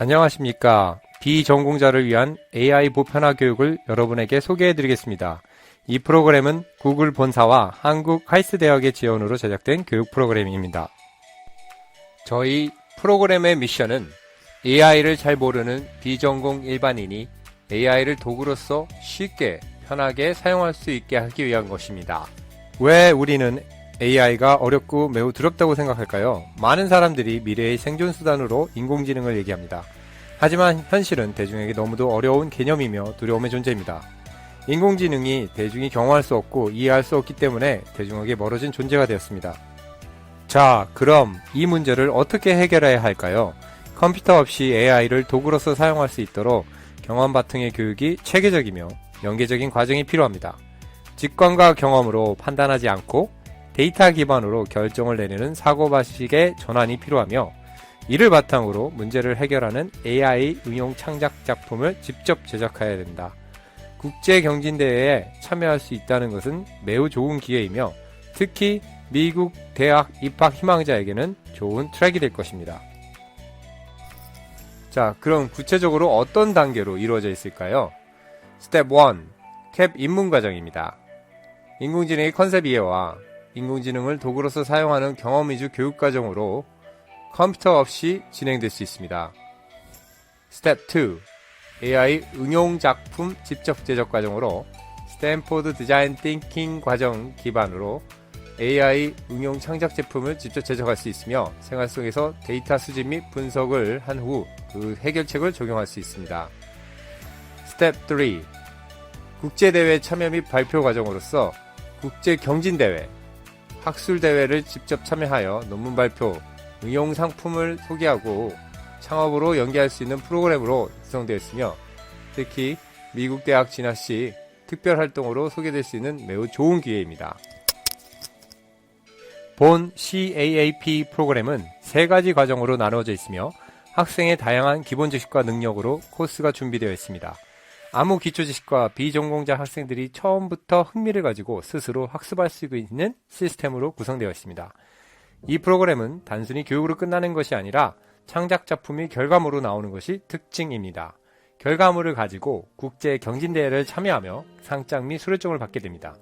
안녕하십니까. 비전공자를 위한 AI 보편화 교육을 여러분에게 소개해 드리겠습니다. 이 프로그램은 구글 본사와 한국 카이스트 대학의 지원으로 제작된 교육 프로그램입니다. 저희 프로그램의 미션은 AI를 잘 모르는 비전공 일반인이 AI를 도구로서 쉽게 편하게 사용할 수 있게 하기 위한 것입니다. 왜 우리는 AI가 어렵고 매우 두렵다고 생각할까요? 많은 사람들이 미래의 생존 수단으로 인공지능을 얘기합니다. 하지만 현실은 대중에게 너무도 어려운 개념이며 두려움의 존재입니다. 인공지능이 대중이 경험할 수 없고 이해할 수 없기 때문에 대중에게 멀어진 존재가 되었습니다. 자, 그럼 이 문제를 어떻게 해결해야 할까요? 컴퓨터 없이 AI를 도구로서 사용할 수 있도록 경험 바탕의 교육이 체계적이며 연계적인 과정이 필요합니다. 직관과 경험으로 판단하지 않고 데이터 기반으로 결정을 내리는 사고방식의 전환이 필요하며 이를 바탕으로 문제를 해결하는 AI 응용 창작 작품을 직접 제작해야 된다. 국제 경진대회에 참여할 수 있다는 것은 매우 좋은 기회이며 특히 미국 대학 입학 희망자에게는 좋은 트랙이 될 것입니다. 자, 그럼 구체적으로 어떤 단계로 이루어져 있을까요? 스텝 1. 캡 입문 과정입니다. 인공지능의 컨셉 이해와 인공지능을 도구로서 사용하는 경험 위주 교육 과정으로 컴퓨터 없이 진행될 수 있습니다. 스텝 2. AI 응용 작품 직접 제작 과정으로 스탠포드 디자인 띵킹 과정 기반으로 AI 응용 창작 제품을 직접 제작할 수 있으며 생활 속에서 데이터 수집 및 분석을 한 후 그 해결책을 적용할 수 있습니다. 스텝 3. 국제대회 참여 및 발표 과정으로서 국제 경진대회, 학술대회를 직접 참여하여 논문 발표, 응용 상품을 소개하고 창업으로 연계할 수 있는 프로그램으로 구성되어 있으며 특히 미국 대학 진학 시 특별 활동으로 소개될 수 있는 매우 좋은 기회입니다. 본 CAAP 프로그램은 세 가지 과정으로 나누어져 있으며 학생의 다양한 기본 지식과 능력으로 코스가 준비되어 있습니다. 아무 기초 지식과 비전공자 학생들이 처음부터 흥미를 가지고 스스로 학습할 수 있는 시스템으로 구성되어 있습니다. 이 프로그램은 단순히 교육으로 끝나는 것이 아니라 창작 작품이 결과물로 나오는 것이 특징입니다. 결과물을 가지고 국제 경진대회를 참여하며 상장 및 수료증을 받게 됩니다.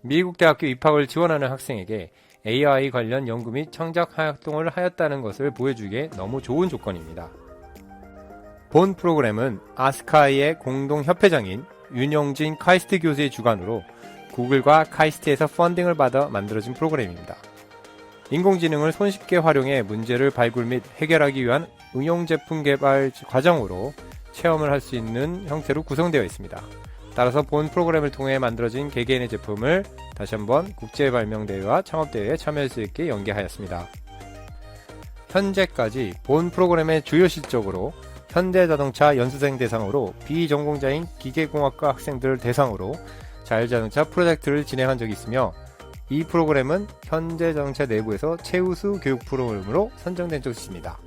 미국 대학교 입학을 지원하는 학생에게 AI 관련 연구 및 창작 활동을 하였다는 것을 보여주기에 너무 좋은 조건입니다. 본 프로그램은 아스카이의 공동 협회장인 윤영진 카이스트 교수의 주관으로 구글과 카이스트에서 펀딩을 받아 만들어진 프로그램입니다. 인공지능을 손쉽게 활용해 문제를 발굴 및 해결하기 위한 응용 제품 개발 과정으로 체험을 할 수 있는 형태로 구성되어 있습니다. 따라서 본 프로그램을 통해 만들어진 개개인의 제품을 다시 한번 국제 발명대회와 창업대회에 참여할 수 있게 연계하였습니다. 현재까지 본 프로그램의 주요 실적으로 현대자동차 연수생 대상으로 비전공자인 기계공학과 학생들을 대상으로 자율자동차 프로젝트를 진행한 적이 있으며 이 프로그램은 현대자동차 내부에서 최우수 교육 프로그램으로 선정된 적이 있습니다.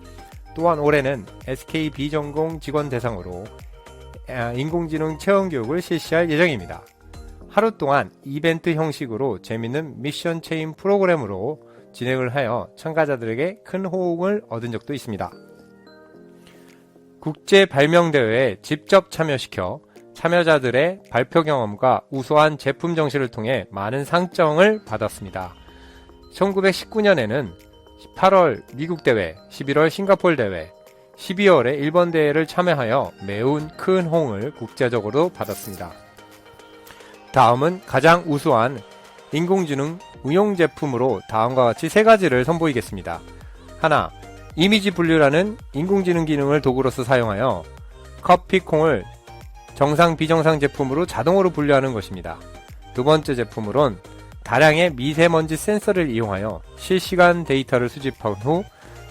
또한 올해는 SK 비전공 직원 대상으로 아, 인공지능 체험 교육을 실시할 예정입니다. 하루 동안 이벤트 형식으로 재밌는 미션 체인 프로그램으로 진행을 하여 참가자들에게 큰 호응을 얻은 적도 있습니다. 국제 발명대회에 직접 참여시켜 참여자들의 발표 경험과 우수한 제품 정시를 통해 많은 상장을 받았습니다. 1919년에는 8월 미국 대회, 11월 싱가폴 대회, 12월에 일본 대회를 참여하여 매우 큰 호응을 국제적으로 받았습니다. 다음은 가장 우수한 인공지능 응용 제품으로 다음과 같이 세 가지를 선보이겠습니다. 하나, 이미지 분류라는 인공지능 기능을 도구로서 사용하여 커피콩을 정상 비정상 제품으로 자동으로 분류하는 것입니다. 두 번째 제품으론 다량의 미세먼지 센서를 이용하여 실시간 데이터를 수집한 후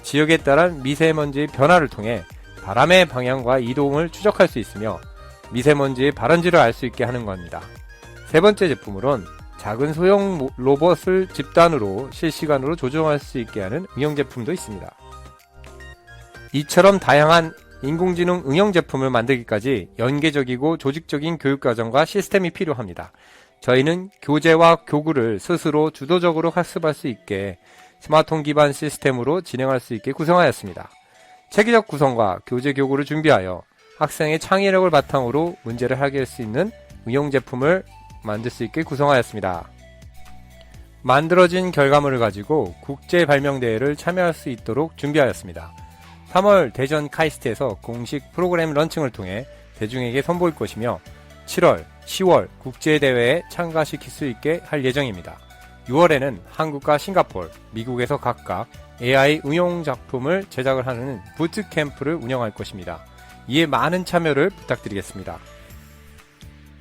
지역에 따른 미세먼지 변화를 통해 바람의 방향과 이동을 추적할 수 있으며 미세먼지의 발원지를 알 수 있게 하는 겁니다. 세 번째 제품으론 작은 소형 로봇을 집단으로 실시간으로 조정할 수 있게 하는 응용 제품도 있습니다. 이처럼 다양한 인공지능 응용 제품을 만들기까지 연계적이고 조직적인 교육과정과 시스템이 필요합니다. 저희는 교재와 교구를 스스로 주도적으로 학습할 수 있게 스마트폰 기반 시스템으로 진행할 수 있게 구성하였습니다. 체계적 구성과 교재 교구를 준비하여 학생의 창의력을 바탕으로 문제를 해결할 수 있는 응용 제품을 만들 수 있게 구성하였습니다. 만들어진 결과물을 가지고 국제 발명대회를 참여할 수 있도록 준비하였습니다. 3월 대전 카이스트에서 공식 프로그램 런칭을 통해 대중에게 선보일 것이며 7월, 10월 국제대회에 참가시킬 수 있게 할 예정입니다. 6월에는 한국과 싱가폴, 미국에서 각각 AI 응용 작품을 제작을 하는 부트캠프를 운영할 것입니다. 이에 많은 참여를 부탁드리겠습니다.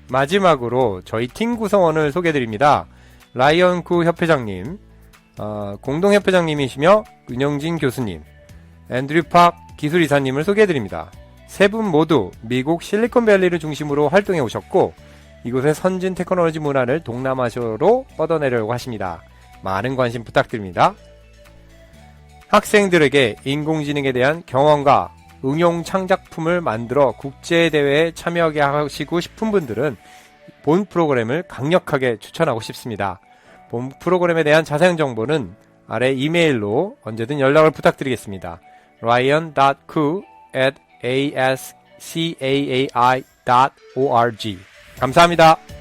마지막으로 저희 팀 구성원을 소개드립니다. 라이언쿠 협회장님, 어, 공동협회장님이시며 은영진 교수님, 앤드류 팍 기술이사님을 소개해드립니다. 세 분 모두 미국 실리콘밸리를 중심으로 활동해 오셨고 이곳의 선진 테크놀로지 문화를 동남아시아로 뻗어내려고 하십니다. 많은 관심 부탁드립니다. 학생들에게 인공지능에 대한 경험과 응용 창작품을 만들어 국제대회에 참여하게 하시고 싶은 분들은 본 프로그램을 강력하게 추천하고 싶습니다. 본 프로그램에 대한 자세한 정보는 아래 이메일로 언제든 연락을 부탁드리겠습니다. ryan.ku at ascaai.org 감사합니다.